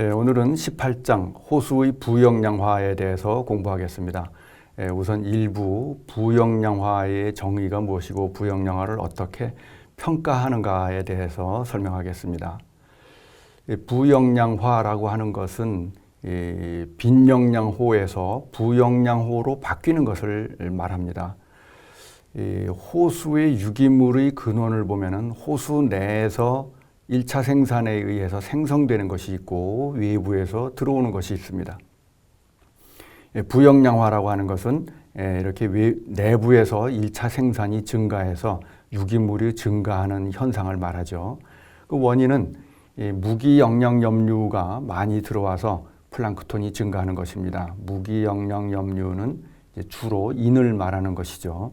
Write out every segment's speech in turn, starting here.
예, 오늘은 18장 호수의 부영량화에 대해서 공부하겠습니다. 예, 우선 일부 부영량화의 정의가 무엇이고 부영량화를 어떻게 평가하는가에 대해서 설명하겠습니다. 예, 부영량화라고 하는 것은 이 빈영량호에서 부영량호로 바뀌는 것을 말합니다. 이 호수의 유기물의 근원을 보면은 호수 내에서 1차 생산에 의해서 생성되는 것이 있고 외부에서 들어오는 것이 있습니다. 예, 부영량화라고 하는 것은 예, 이렇게 내부에서 1차 생산이 증가해서 유기물이 증가하는 현상을 말하죠. 그 원인은 무기영양 염류가 많이 들어와서 플랑크톤이 증가하는 것입니다. 무기영양 염류는 주로 인을 말하는 것이죠.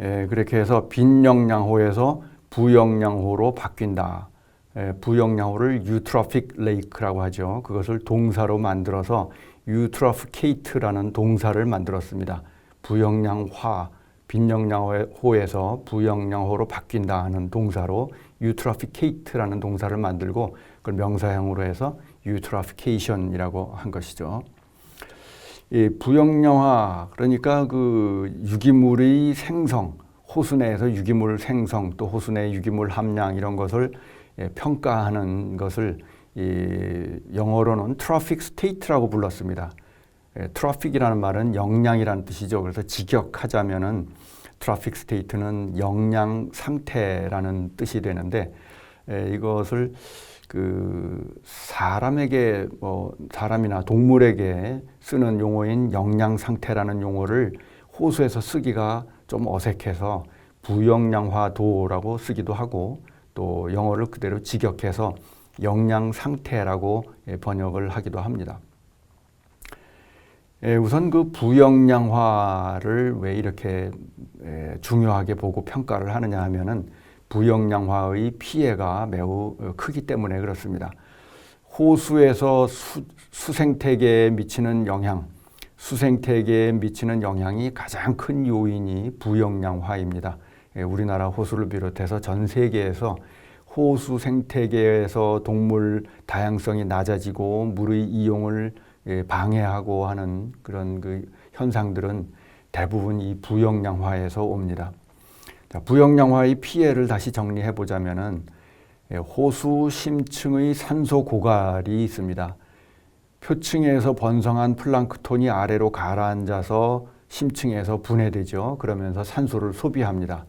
예, 그렇게 해서 빈 영양호에서 부영량호로 바뀐다. 부영량호를 유트로픽 레이크라고 하죠. 그것을 동사로 만들어서 유트로피케이트라는 동사를 만들었습니다. 부영량화, 빈영량호에서 부영량호로 바뀐다 하는 동사로 유트로피케이트라는 동사를 만들고 그걸 명사형으로 해서 유트로피케이션이라고 한 것이죠. 이 부영량화 그러니까 그 유기물의 생성 호수 내에서 유기물 생성 또 호수 내 유기물 함량 이런 것을 예, 평가하는 것을 이 영어로는 트래픽 스테이트라고 불렀습니다. 예, 트래픽이라는 말은 영양이라는 뜻이죠. 그래서 직역하자면은 트래픽 스테이트는 영양 상태라는 뜻이 되는데 예, 이것을 그 사람에게 뭐 사람이나 동물에게 쓰는 용어인 영양 상태라는 용어를 호수에서 쓰기가 좀 어색해서 부영양화도라고 쓰기도 하고 또 영어를 그대로 직역해서 영양 상태라고 예, 번역을 하기도 합니다. 예, 우선 그 부영양화를 왜 이렇게 예, 중요하게 보고 평가를 하느냐 하면은 부영양화의 피해가 매우 크기 때문에 그렇습니다. 호수에서 수, 수생태계에 미치는 영향, 수생태계에 미치는 영향이 가장 큰 요인이 부영양화입니다. 예, 우리나라 호수를 비롯해서 전 세계에서 호수 생태계에서 동물 다양성이 낮아지고 물의 이용을 예, 방해하고 하는 그런 그 현상들은 대부분 이 부영양화에서 옵니다. 부영양화의 피해를 다시 정리해 보자면은 예, 호수 심층의 산소 고갈이 있습니다. 표층에서 번성한 플랑크톤이 아래로 가라앉아서 심층에서 분해되죠. 그러면서 산소를 소비합니다.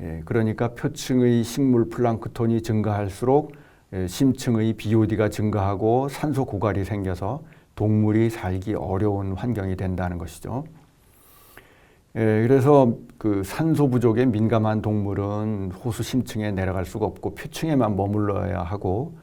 예, 그러니까 표층의 식물 플랑크톤이 증가할수록 예, 심층의 BOD가 증가하고 산소 고갈이 생겨서 동물이 살기 어려운 환경이 된다는 것이죠. 예, 그래서 그 산소 부족에 민감한 동물은 호수 심층에 내려갈 수가 없고 표층에만 머물러야 하고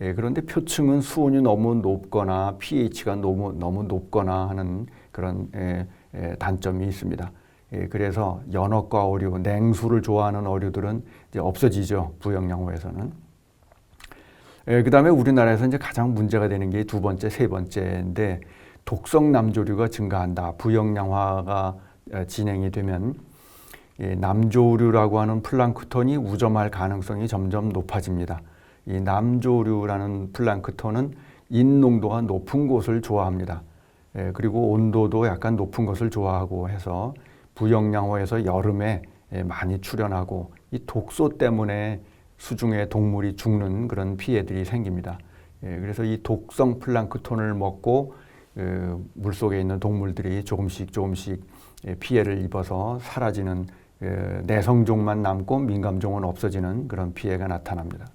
예, 그런데 표층은 수온이 너무 높거나 pH가 너무 너무 높거나 하는 그런 예, 예, 단점이 있습니다. 예, 그래서 연어과 어류, 냉수를 좋아하는 어류들은 이제 없어지죠 부영양호에서는. 예, 그다음에 우리나라에서 이제 가장 문제가 되는 게 두 번째, 세 번째인데 독성 남조류가 증가한다. 부영양화가 어, 진행이 되면 예, 남조류라고 하는 플랑크톤이 우점할 가능성이 점점 높아집니다. 이 남조류라는 플랑크톤은 인농도가 높은 곳을 좋아합니다. 예, 그리고 온도도 약간 높은 것을 좋아하고 해서 부영양호에서 여름에 예, 많이 출현하고 이 독소 때문에 수중의 동물이 죽는 그런 피해들이 생깁니다. 예, 그래서 이 독성 플랑크톤을 먹고 그 물속에 있는 동물들이 조금씩 조금씩 예, 피해를 입어서 사라지는 그 내성종만 남고 민감종은 없어지는 그런 피해가 나타납니다.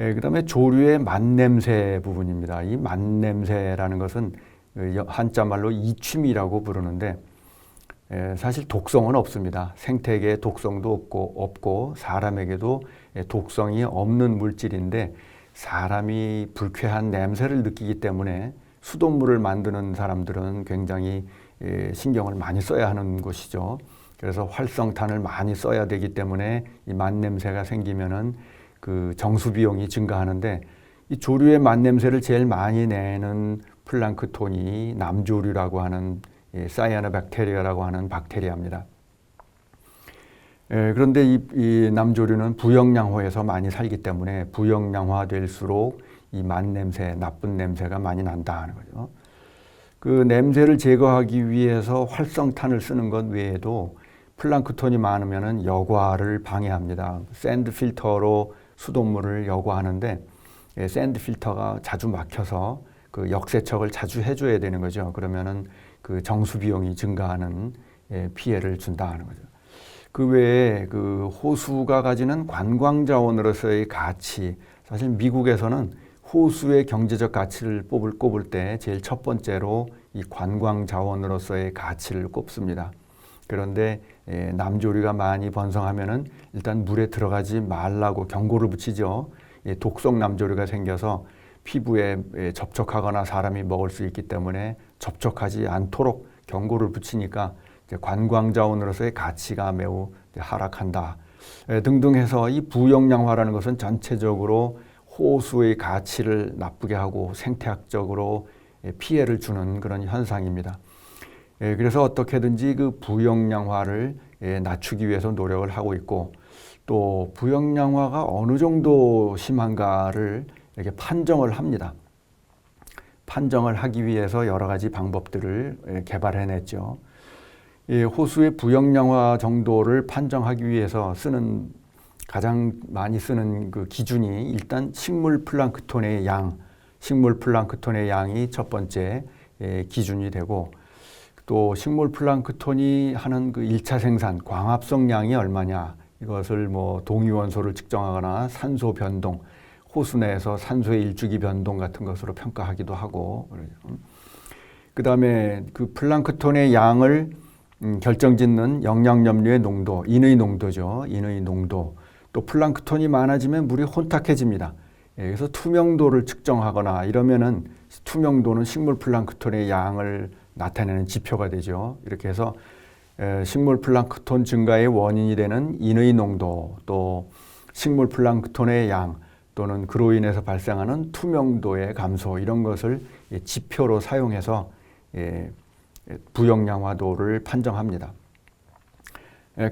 예, 그 다음에 조류의 만냄새 부분입니다. 이 만냄새라는 것은 그 한자 말로 이춤이라고 부르는데 예, 사실 독성은 없습니다. 생태계에 독성도 없고, 없고 사람에게도 예, 독성이 없는 물질인데 사람이 불쾌한 냄새를 느끼기 때문에 수돗물을 만드는 사람들은 굉장히 신경을 많이 써야 하는 것이죠. 그래서 활성탄을 많이 써야 되기 때문에 이 만냄새가 생기면은 그 정수 비용이 증가하는데 이 조류의 만냄새를 제일 많이 내는 플랑크톤이 남조류라고 하는 사이아노박테리아라고 하는 박테리아입니다. 예, 그런데 이, 이, 남조류는 부영양호에서 많이 살기 때문에 부영양화 될수록 이만 냄새, 나쁜 냄새가 많이 난다 하는 거죠. 그 냄새를 제거하기 위해서 활성탄을 쓰는 것 외에도 플랑크톤이 많으면은 여과를 방해합니다. 샌드 필터로 수돗물을 여과하는데 예, 샌드 필터가 자주 막혀서 그 역세척을 자주 해줘야 되는 거죠. 그러면은 그 정수 비용이 증가하는 예, 피해를 준다 하는 거죠. 그 외에 그 호수가 가지는 관광 자원으로서의 가치, 사실 미국에서는 호수의 경제적 가치를 뽑을 꼽을 때 제일 첫 번째로 이 관광 자원으로서의 가치를 꼽습니다. 그런데 예, 남조류가 많이 번성하면은 일단 물에 들어가지 말라고 경고를 붙이죠. 예, 독성 남조류가 생겨서 피부에 예, 접촉하거나 사람이 먹을 수 있기 때문에 접촉하지 않도록 경고를 붙이니까 관광 자원으로서의 가치가 매우 하락한다. 예, 등등 해서 이 부영양화라는 것은 전체적으로 호수의 가치를 나쁘게 하고 생태학적으로 예, 피해를 주는 그런 현상입니다. 예, 그래서 어떻게든지 그 부영양화를 예, 낮추기 위해서 노력을 하고 있고 또 부영양화가 어느 정도 심한가를 이렇게 판정을 합니다. 판정을 하기 위해서 여러 가지 방법들을 예, 개발해냈죠. 이 호수의 부영양화 정도를 판정하기 위해서 쓰는 가장 많이 쓰는 그 기준이 일단 식물 플랑크톤의 양, 식물 플랑크톤의 양이 첫 번째 예, 기준이 되고 또 식물 플랑크톤이 하는 그 1차 생산 광합성 양이 얼마냐 이것을 뭐 동위원소를 측정하거나 산소 변동 호수 내에서 산소의 일주기 변동 같은 것으로 평가하기도 하고 그 다음에 그 플랑크톤의 양을 음, 결정짓는 영양염료의 농도, 인의 농도죠. 인의 농도. 또 플랑크톤이 많아지면 물이 혼탁해집니다. 예, 그래서 투명도를 측정하거나 이러면은 투명도는 식물 플랑크톤의 양을 나타내는 지표가 되죠. 이렇게 해서 식물 플랑크톤 증가의 원인이 되는 인의 농도, 또 식물 플랑크톤의 양, 또는 그로 인해서 발생하는 투명도의 감소 이런 것을 지표로 사용해서 부영양화도를 판정합니다.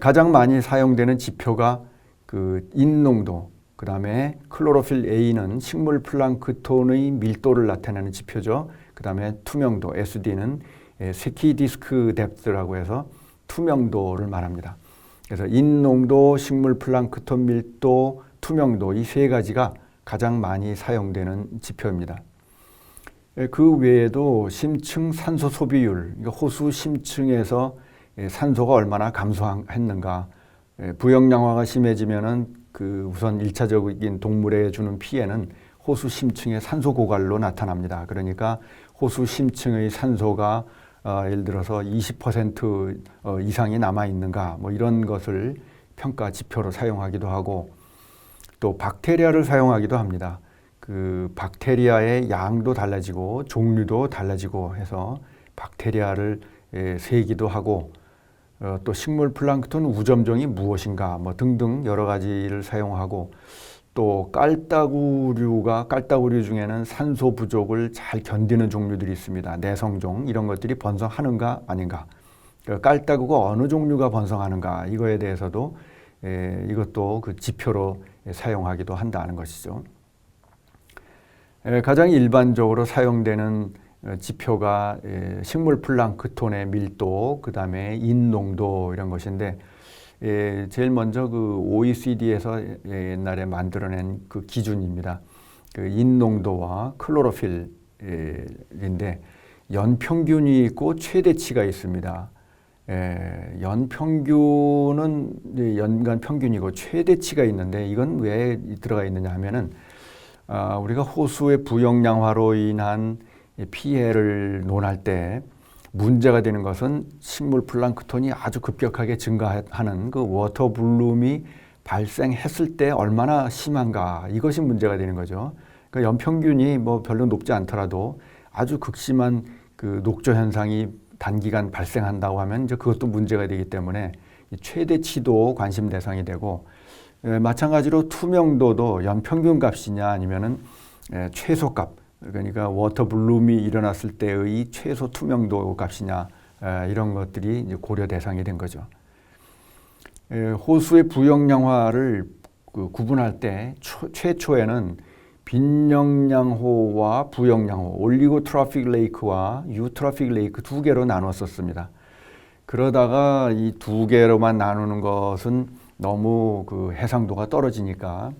가장 많이 사용되는 지표가 그 인농도, 그 다음에 클로로필 A는 식물 플랑크톤의 밀도를 나타내는 지표죠. 그 다음에 투명도 SD는 세키 디스크 뎁스라고 해서 투명도를 말합니다. 그래서 인농도, 식물 플랑크톤 밀도, 투명도 이 세 가지가 가장 많이 사용되는 지표입니다. 그 외에도 심층 산소 소비율, 그러니까 호수 심층에서 산소가 얼마나 감소했는가, 부영양화가 심해지면은 그 우선 일차적인 동물에 주는 피해는 호수 심층의 산소 고갈로 나타납니다. 그러니까 호수 심층의 산소가 어, 예를 들어서 20% 어, 이상이 남아 있는가 뭐 이런 것을 평가 지표로 사용하기도 하고 또 박테리아를 사용하기도 합니다. 그 박테리아의 양도 달라지고 종류도 달라지고 해서 박테리아를 예, 세기도 하고 어, 또 식물 플랑크톤 우점종이 무엇인가 뭐 등등 여러 가지를 사용하고 또 깔따구류가 깔따구류 중에는 산소 부족을 잘 견디는 종류들이 있습니다. 내성종 이런 것들이 번성하는가 아닌가. 그 깔따구가 어느 종류가 번성하는가 이거에 대해서도 에, 이것도 그 지표로 사용하기도 한다는 것이죠. 에, 가장 일반적으로 사용되는 어, 지표가 에, 식물 플랑크톤의 밀도, 그 다음에 인농도 이런 것인데 예, 제일 먼저 그 OECD에서 옛날에 만들어낸 그 기준입니다. 그 인농도와 클로로필인데 연평균이 있고 최대치가 있습니다. 예, 연평균은 연간 평균이고 최대치가 있는데 이건 왜 들어가 있느냐 하면은 아, 우리가 호수의 부영양화로 인한 피해를 논할 때 문제가 되는 것은 식물 플랑크톤이 아주 급격하게 증가하는 그 워터 블룸이 발생했을 때 얼마나 심한가 이것이 문제가 되는 거죠. 그러니까 연평균이 뭐 별로 높지 않더라도 아주 극심한 그 녹조 현상이 단기간 발생한다고 하면 이제 그것도 문제가 되기 때문에 최대치도 관심 대상이 되고 에, 마찬가지로 투명도도 연평균 값이냐 아니면은 에, 최소값 그러니까 워터 블룸이 일어났을 때의 최소 투명도 값이냐 이런 것들이 고려 대상이 된 거죠. 호수의 부영양화를 그 구분할 때 최초에는 빈영양호와 부영양호, 올리고 트라픽 레이크와 유 트라픽 레이크 두 개로 나눴었습니다. 그러다가 이 두 개로만 나누는 것은 너무 그 해상도가 떨어지니까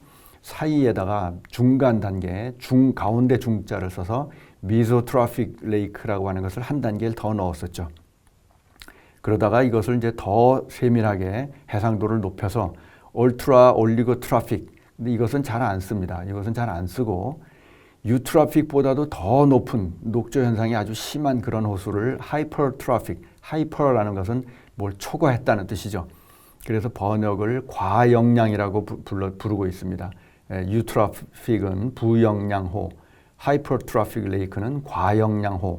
사이에다가 중간 단계, 중 가운데 중자를 써서 미소 트라픽 레이크라고 하는 것을 한 단계를 더 넣었었죠. 그러다가 이것을 이제 더 세밀하게 해상도를 높여서 올트라 올리고 트라픽 근데 이것은 잘 안 씁니다. 이것은 잘 안 쓰고 유트라픽보다도 더 높은 녹조 현상이 아주 심한 그런 호수를 하이퍼 트라픽, 하이퍼라는 것은 뭘 초과했다는 뜻이죠. 그래서 번역을 과영량이라고 부르고 있습니다. 유트라픽은 부영량호, 하이퍼 트라픽 레이크는 과영량호.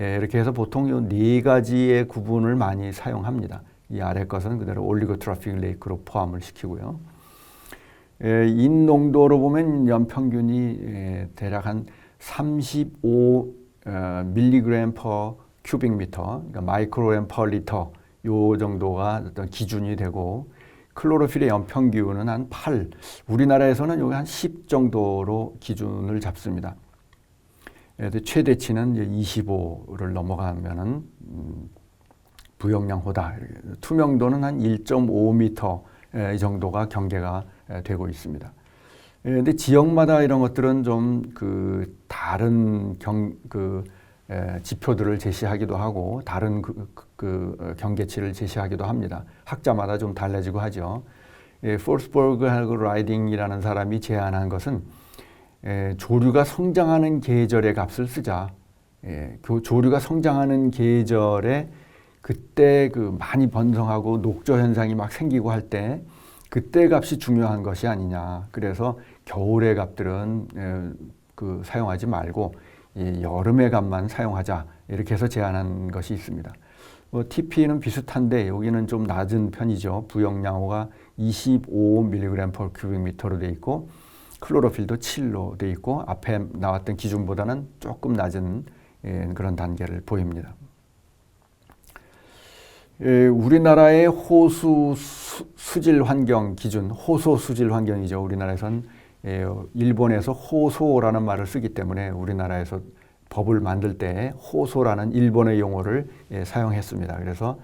예, 이렇게 해서 보통 이 네 가지의 구분을 많이 사용합니다. 이 아래 것은 그대로 올리고 트라픽 레이크로 포함을 시키고요. 예, 인농도로 보면 연평균이 예, 대략 한 35 어, 밀리그램 퍼 큐빅 미터, 그러니까 마이크로그램 퍼 리터 요 정도가 어떤 기준이 되고 클로로필의 연평 기온은 한 8, 우리나라에서는 여기 한 10 정도로 기준을 잡습니다. 예, 최대치는 25를 넘어가면은 음, 부영량호다. 투명도는 한 1.5m 이 정도가 경계가 되고 있습니다. 그런데 지역마다 이런 것들은 좀 그 다른 경 그 지표들을 제시하기도 하고 다른 그, 그, 그 경계치를 제시하기도 합니다. 학자마다 좀 달라지고 하죠. 예, 포스버그하고 라이딩이라는 사람이 제안한 것은 에, 조류가 성장하는 계절의 값을 쓰자. 예, 조류가 성장하는 계절에 그때 그 많이 번성하고 녹조 현상이 막 생기고 할 때 그때 값이 중요한 것이 아니냐. 그래서 겨울의 값들은 에, 그 사용하지 말고 이 여름의 값만 사용하자. 이렇게 해서 제안한 것이 있습니다. 뭐 TP는 비슷한데 여기는 좀 낮은 편이죠. 부영양호가 25mg per 큐빅미터로 돼 있고 클로로필도 7로 돼 있고 앞에 나왔던 기준보다는 조금 낮은 예, 그런 단계를 보입니다. 예, 우리나라의 호수 수, 질 환경 기준, 호소 수질 환경이죠. 우리나라에선 예, 일본에서 호소라는 말을 쓰기 때문에 우리나라에서 법을 만들 때 호소라는 일본의 용어를 예, 사용했습니다. 그래서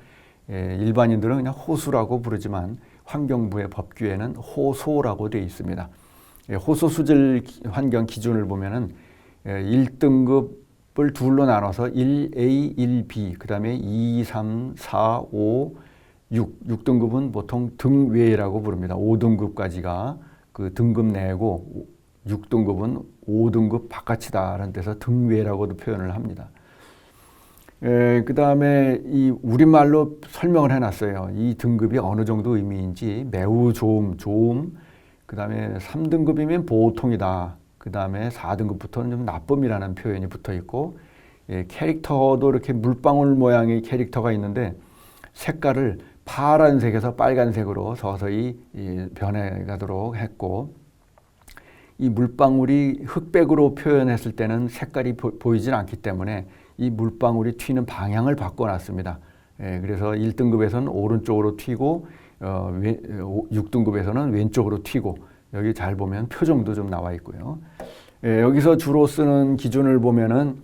예, 일반인들은 그냥 호수라고 부르지만 환경부의 법규에는 호소라고 되어 있습니다. 예, 호소 수질 환경 기준을 보면은 1등급을 예, 둘로 나눠서 1A, 1B, 그 다음에 2, 3, 4, 5, 6. 6등급은 보통 등외라고 부릅니다. 5등급까지가 그 등급 내고 6등급은 5등급 바깥이다라는 데서 등외라고도 표현을 합니다. 예, 그 다음에 이 우리말로 설명을 해놨어요. 이 등급이 어느 정도 의미인지 매우 좋음, 좋음, 그 다음에 3등급이면 보통이다. 그 다음에 4등급부터는 좀 나쁨이라는 표현이 붙어 있고, 예, 캐릭터도 이렇게 물방울 모양의 캐릭터가 있는데, 색깔을 파란색에서 빨간색으로 서서히 변해가도록 했고, 이 물방울이 흑백으로 표현했을 때는 색깔이 보, 이질 않기 때문에 이 물방울이 튀는 방향을 바꿔놨습니다. 예, 그래서 1등급에서는 오른쪽으로 튀고 어, 6등급에서는 왼쪽으로 튀고 여기 잘 보면 표정도 좀 나와 있고요. 예, 여기서 주로 쓰는 기준을 보면은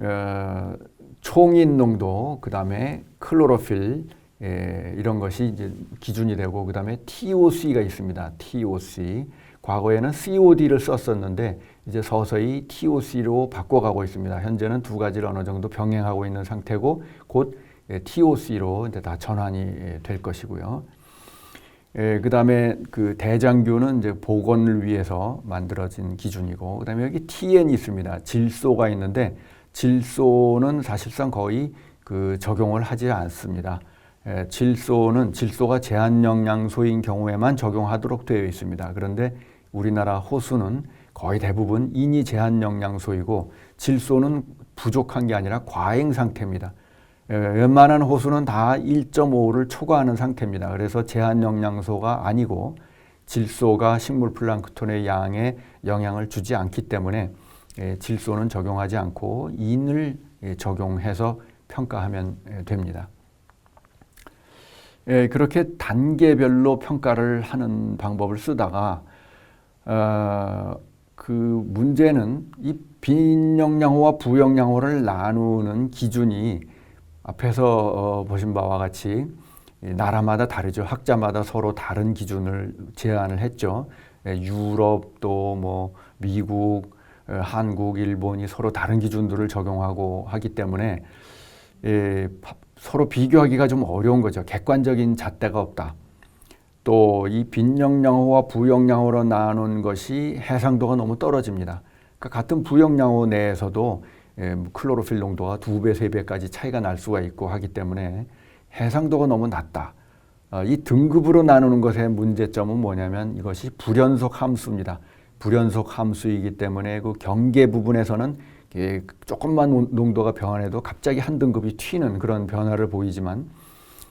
어, 총인 농도, 그 다음에 클로로필 예, 이런 것이 이제 기준이 되고 그 다음에 TOC가 있습니다. TOC. 과거에는 COD를 썼었는데 이제 서서히 TOC로 바꿔가고 있습니다. 현재는 두 가지를 어느 정도 병행하고 있는 상태고 곧 TOC로 이제 다 전환이 될 것이고요. 예, 그 다음에 그 대장균은 이제 복원을 위해서 만들어진 기준이고, 그 다음에 여기 TN이 있습니다. 질소가 있는데, 질소는 사실상 거의 그 적용을 하지 않습니다. 예, 질소는 질소가 제한 영양소인 경우에만 적용하도록 되어 있습니다. 그런데 우리나라 호수는 거의 대부분 인이 제한 영양소이고 질소는 부족한 게 아니라 과잉 상태입니다. 예, 웬만한 호수는 다 1.5를 초과하는 상태입니다. 그래서 제한 영양소가 아니고 질소가 식물 플랑크톤의 양에 영향을 주지 않기 때문에 예, 질소는 적용하지 않고 인을 예, 적용해서 평가하면 됩니다. 그렇게 단계별로 평가를 하는 방법을 쓰다가 어, 그 문제는 이 빈영양호와 부영양호를 나누는 기준이 앞에서 어, 보신 바와 같이 나라마다 다르죠. 학자마다 서로 다른 기준을 제안을 했죠. 예, 유럽 또 뭐 미국, 어, 한국, 일본이 서로 다른 기준들을 적용하고 하기 때문에 예, 파- 서로 비교하기가 좀 어려운 거죠. 객관적인 잣대가 없다. 또 이 빈영양호와 부영양호로 나눈 것이 해상도가 너무 떨어집니다. 그러니까 같은 부영양호 내에서도 예, 뭐 클로로필 농도가 두 배, 세 배까지 차이가 날 수가 있고 하기 때문에 해상도가 너무 낮다. 어, 이 등급으로 나누는 것의 문제점은 뭐냐면 이것이 불연속 함수입니다. 불연속 함수이기 때문에 그 경계 부분에서는 조금만 농- 농도가 변해도 갑자기 한 등급이 튀는 그런 변화를 보이지만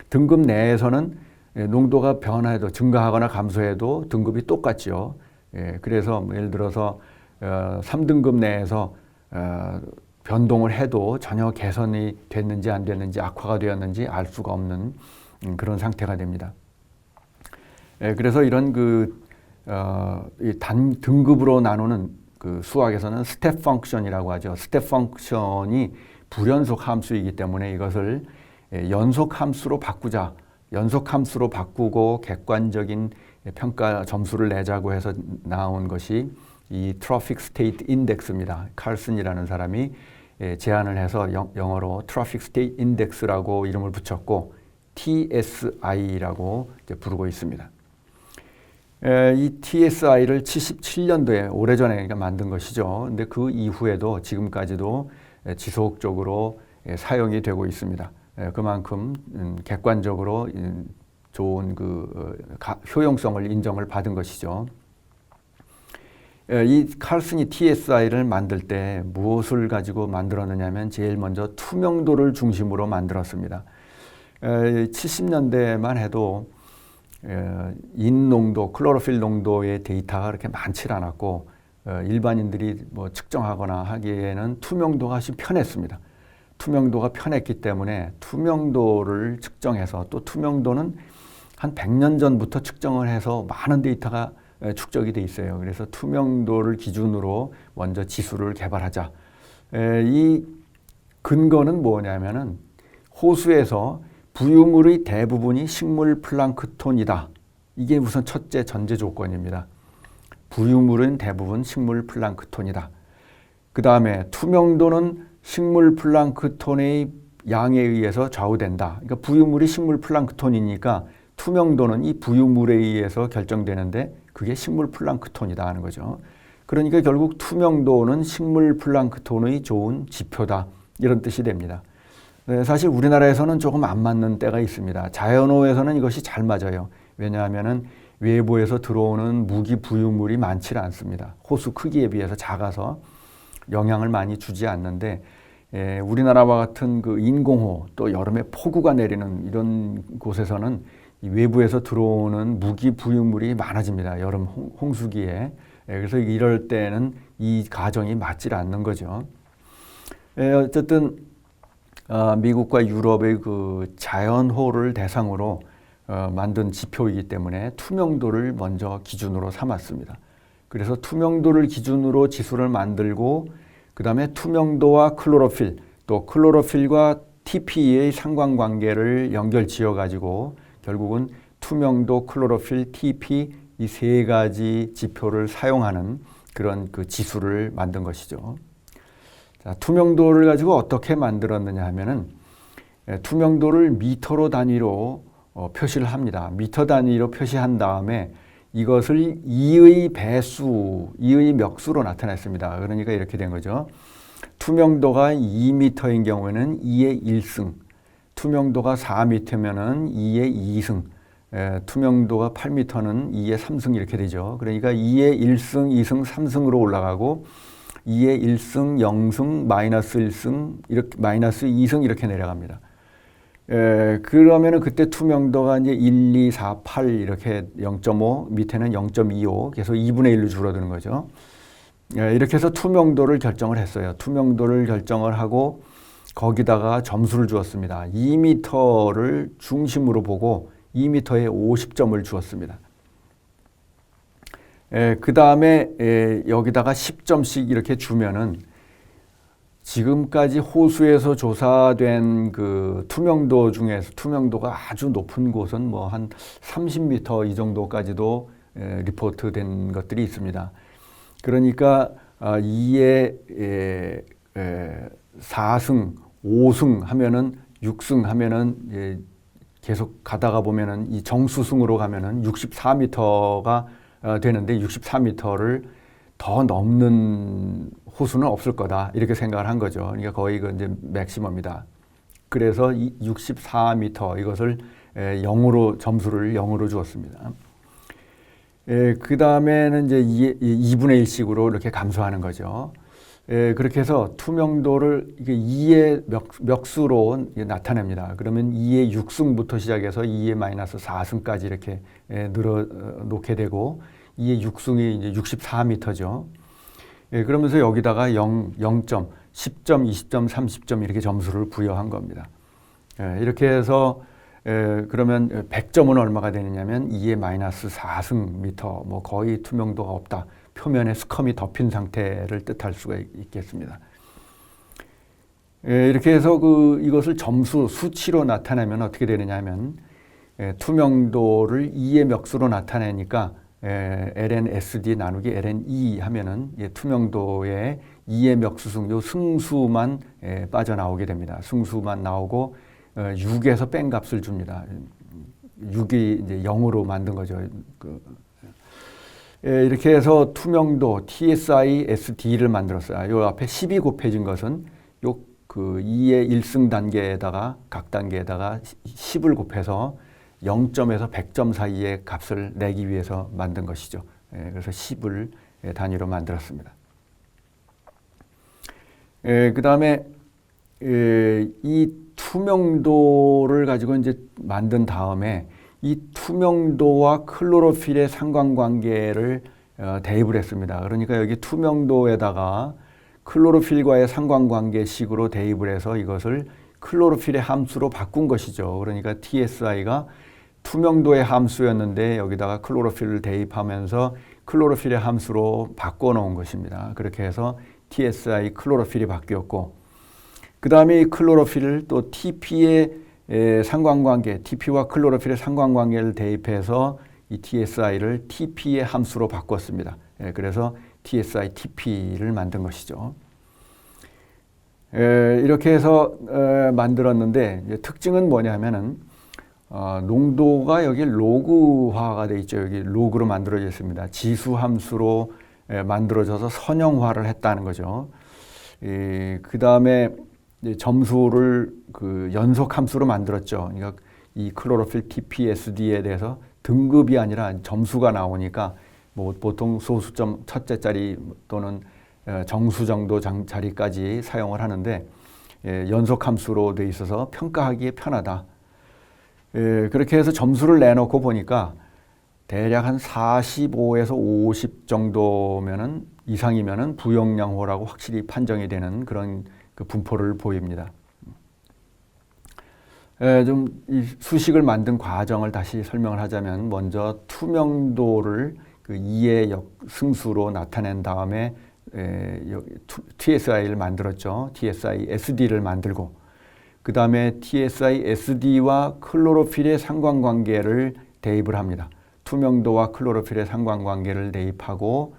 등급 내에서는 예, 농도가 변화해도 증가하거나 감소해도 등급이 똑같죠. 예, 그래서 뭐 예를 들어서 어, 3등급 내에서 어, 변동을 해도 전혀 개선이 됐는지 안 됐는지 악화가 되었는지 알 수가 없는 음, 그런 상태가 됩니다. 예, 그래서 이런 그, 어, 등급으로 나누는 그 수학에서는 스텝 펑션이라고 하죠. 스텝 펑션이 불연속 함수이기 때문에 이것을 예, 연속 함수로 바꾸자. 연속 함수로 바꾸고 객관적인 평가 점수를 내자고 해서 나온 것이 이 트래픽 스테이트 인덱스입니다. 칼슨이라는 사람이 예, 제안을 해서 영, 영어로 트래픽 스테이트 인덱스라고 이름을 붙였고 TSI라고 부르고 있습니다. 에, 이 TSI를 77년도에 오래전에 그러니까 만든 것이죠. 근데 그 이후에도 지금까지도 에, 지속적으로 에, 사용이 되고 있습니다. 에, 그만큼 음, 객관적으로 음, 좋은 그 어, 가, 효용성을 인정을 받은 것이죠. 에, 이 칼슨이 TSI를 만들 때 무엇을 가지고 만들었느냐면 제일 먼저 투명도를 중심으로 만들었습니다. 에, 70년대만 해도 에, 인 농도, 클로로필 농도의 데이터가 그렇게 많지 않았고 어, 일반인들이 뭐 측정하거나 하기에는 투명도가 좀 편했습니다. 투명도가 편했기 때문에 투명도를 측정해서 또 투명도는 한 100년 전부터 측정을 해서 많은 데이터가 에, 축적이 돼 있어요. 그래서 투명도를 기준으로 먼저 지수를 개발하자. 에, 이 근거는 뭐냐면은 호수에서 부유물의 대부분이 식물 플랑크톤이다. 이게 우선 첫째 전제 조건입니다. 부유물은 대부분 식물 플랑크톤이다. 그 다음에 투명도는 식물 플랑크톤의 양에 의해서 좌우된다. 그러니까 부유물이 식물 플랑크톤이니까 투명도는 이 부유물에 의해서 결정되는데 그게 식물 플랑크톤이다 하는 거죠. 그러니까 결국 투명도는 식물 플랑크톤의 좋은 지표다. 이런 뜻이 됩니다. 네, 사실 우리나라에서는 조금 안 맞는 때가 있습니다. 자연호에서는 이것이 잘 맞아요. 왜냐하면은 외부에서 들어오는 무기 부유물이 많지 않습니다. 호수 크기에 비해서 작아서 영향을 많이 주지 않는데 에, 우리나라와 같은 그 인공호 또 여름에 폭우가 내리는 이런 곳에서는 이 외부에서 들어오는 무기 부유물이 많아집니다. 여름 홍, 홍수기에 에, 그래서 이럴 때는 이 가정이 맞질 않는 거죠. 에, 어쨌든 어, 미국과 유럽의 그 자연호를 대상으로 어, 만든 지표이기 때문에 투명도를 먼저 기준으로 삼았습니다. 그래서 투명도를 기준으로 지수를 만들고 그 다음에 투명도와 클로로필 또 클로로필과 TP의 상관관계를 연결 지어 가지고 결국은 투명도, 클로로필, TP 이 세 가지 지표를 사용하는 그런 그 지수를 만든 것이죠. 자, 투명도를 가지고 어떻게 만들었느냐 하면은 예, 투명도를 미터로 단위로 어, 표시를 합니다. 미터 단위로 표시한 다음에 이것을 2의 배수, 2의 멱수로 나타냈습니다. 그러니까 이렇게 된 거죠. 투명도가 2m인 경우에는 2의 1승, 투명도가 4m면은 2의 2승, 에, 투명도가 8m는 2의 3승 이렇게 되죠. 그러니까 2의 1승, 2승, 3승으로 올라가고 2의 1승, 0승, 마이너스 1승, 이렇게 마이너스 2승 이렇게 내려갑니다. 에, 그러면은 그때 투명도가 이제 1, 2, 4, 8 이렇게 0.5 밑에는 0.25 계속 2분의 1로 줄어드는 거죠. 에, 이렇게 해서 투명도를 결정을 했어요. 투명도를 결정을 하고 거기다가 점수를 주었습니다. 2m를 중심으로 보고 2m에 50점을 주었습니다. 그 다음에 여기다가 10점씩 이렇게 주면은 지금까지 호수에서 조사된 그 투명도 중에서 투명도가 아주 높은 곳은 뭐 한 30m 이 정도까지도 에, 리포트 된 것들이 있습니다. 그러니까 아, 이에 에, 에, 4승, 5승 하면은 6승 하면은 예, 계속 가다가 보면은 이 정수승으로 가면은 64m가 어, 되는데 64m를 더 넘는 호수는 없을 거다 이렇게 생각을 한 거죠. 그러니까 거의 그 이제 맥시멈이다. 그래서 64m 이것을 0으로 점수를 0으로 주었습니다. 그 다음에는 이제 2 분의 1씩으로 이렇게 감소하는 거죠. 에, 그렇게 해서 투명도를 이게 2의 몇, 수로 나타냅니다. 그러면 2의 6승부터 시작해서 2의 마이너스 4승까지 이렇게 에, 늘어 어, 놓게 되고 2의 6승이 이제 64m죠. 예, 그러면서 여기다가 0, 0점, 10점, 20점, 30점 이렇게 점수를 부여한 겁니다. 예, 이렇게 해서 예, 그러면 100점은 얼마가 되느냐면 2의 마이너스 4승 미터, 뭐 거의 투명도가 없다. 표면에 스컴이 덮인 상태를 뜻할 수가 있겠습니다. 예, 이렇게 해서 그 이것을 점수 수치로 나타내면 어떻게 되느냐 하면 예, 투명도를 2의 멱수로 나타내니까 에, LNSD 나누기 LNE 하면은 예, 투명도의 2의 멱수승 요 승수만 에, 빠져나오게 됩니다. 승수만 나오고 어, 6에서 뺀 값을 줍니다. 6이 이제 0으로 만든 거죠. 그, 에, 이렇게 해서 투명도 TSI SD를 만들었어요. 요 앞에 10이 곱해진 것은 요그 2의 1승 단계에다가 각 단계에다가 10을 곱해서 0점에서 100점 사이의 값을 내기 위해서 만든 것이죠. 예, 그래서 10을 예, 단위로 만들었습니다. 예, 그 다음에 이 투명도를 가지고 이제 만든 다음에 이 투명도와 클로로필의 상관관계를 어, 대입을 했습니다. 그러니까 여기 투명도에다가 클로로필과의 상관관계식으로 대입을 해서 이것을 클로로필의 함수로 바꾼 것이죠. 그러니까 TSI가 투명도의 함수였는데 여기다가 클로로필을 대입하면서 클로로필의 함수로 바꿔놓은 것입니다. 그렇게 해서 TSI 클로로필이 바뀌었고 그 다음에 이 클로로필을 또 TP의 상관관계, TP와 클로로필의 상관관계를 대입해서 이 TSI를 TP의 함수로 바꿨습니다. 예, 그래서 TSI TP를 만든 것이죠. 이렇게 해서 만들었는데 특징은 뭐냐면은 어, 농도가 여기 로그화가 되어 있죠. 여기 로그로 만들어져 있습니다. 지수 함수로 에, 만들어져서 선형화를 했다는 거죠. 그 다음에 점수를 그 연속 함수로 만들었죠. 그러니까 이 클로로필 TPSD에 대해서 등급이 아니라 점수가 나오니까 뭐 보통 소수점 첫째 자리 또는 정수 정도 자리까지 사용을 하는데 예, 연속 함수로 돼 있어서 평가하기에 편하다. 예, 그렇게 해서 점수를 내놓고 보니까 대략 한 45에서 50 정도면은 이상이면은 부영량호라고 확실히 판정이 되는 그런 그 분포를 보입니다. 예, 좀이 수식을 만든 과정을 다시 설명을 하자면 먼저 투명도를 그 2의 역, 승수로 나타낸 다음에 에, 예, TSI를 만들었죠. TSI SD를 만들고 그 다음에 TSI SD와 클로로필의 상관관계를 대입을 합니다. 투명도와 클로로필의 상관관계를 대입하고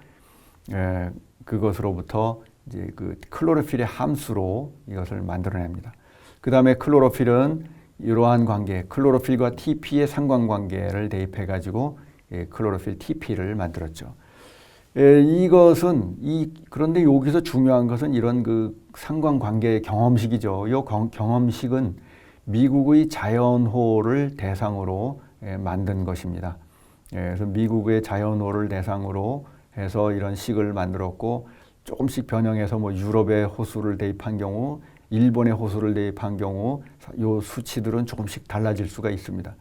에, 그것으로부터 이제 그 클로로필의 함수로 이것을 만들어냅니다. 그 다음에 클로로필은 이러한 관계, 클로로필과 TP의 상관관계를 대입해 가지고 예, 클로로필 TP를 만들었죠. 예, 이것은 이 그런데 여기서 중요한 것은 이런 그 상관관계 경험식이죠. 이 경험식은 미국의 자연호를 대상으로 예, 만든 것입니다. 예, 그래서 미국의 자연호를 대상으로 해서 이런 식을 만들었고 조금씩 변형해서 뭐 유럽의 호수를 대입한 경우, 일본의 호수를 대입한 경우 요 수치들은 조금씩 달라질 수가 있습니다.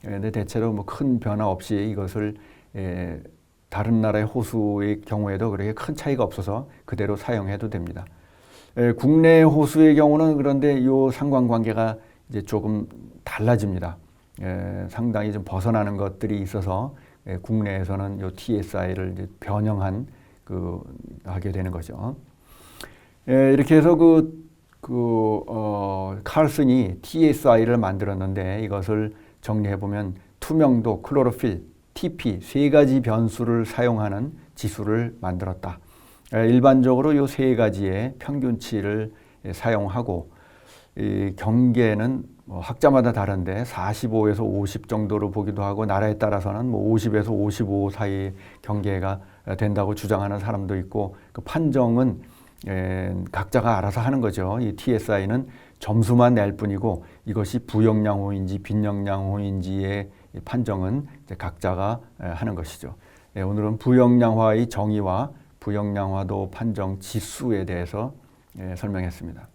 그런데 예, 대체로 뭐 큰 변화 없이 이것을 다른 나라의 호수의 경우에도 그렇게 큰 차이가 없어서 그대로 사용해도 됩니다. 에, 국내 호수의 경우는 그런데 이 상관관계가 이제 조금 달라집니다. 에, 상당히 좀 벗어나는 것들이 있어서 예, 국내에서는 요 TSI를 변형한 그 하게 되는 거죠. 예, 이렇게 해서 그, 그, 어, 칼슨이 TSI를 만들었는데 이것을 정리해 보면 투명도, 클로로필, TP 세 가지 변수를 사용하는 지수를 만들었다. 예, 일반적으로 요세 가지의 평균치를 예, 사용하고 이 경계는 뭐 학자마다 다른데 45에서 50 정도로 보기도 하고 나라에 따라서는 뭐 50에서 55 사이 경계가 된다고 주장하는 사람도 있고 그 판정은 에, 각자가 알아서 하는 거죠. 이 TSI는 점수만 낼 뿐이고 이것이 부영양호인지 빈영양호인지의 이 판정은 각자가 에, 하는 것이죠. 예, 오늘은 부영양화의 정의와 부영양화도 판정 지수에 대해서 예, 설명했습니다.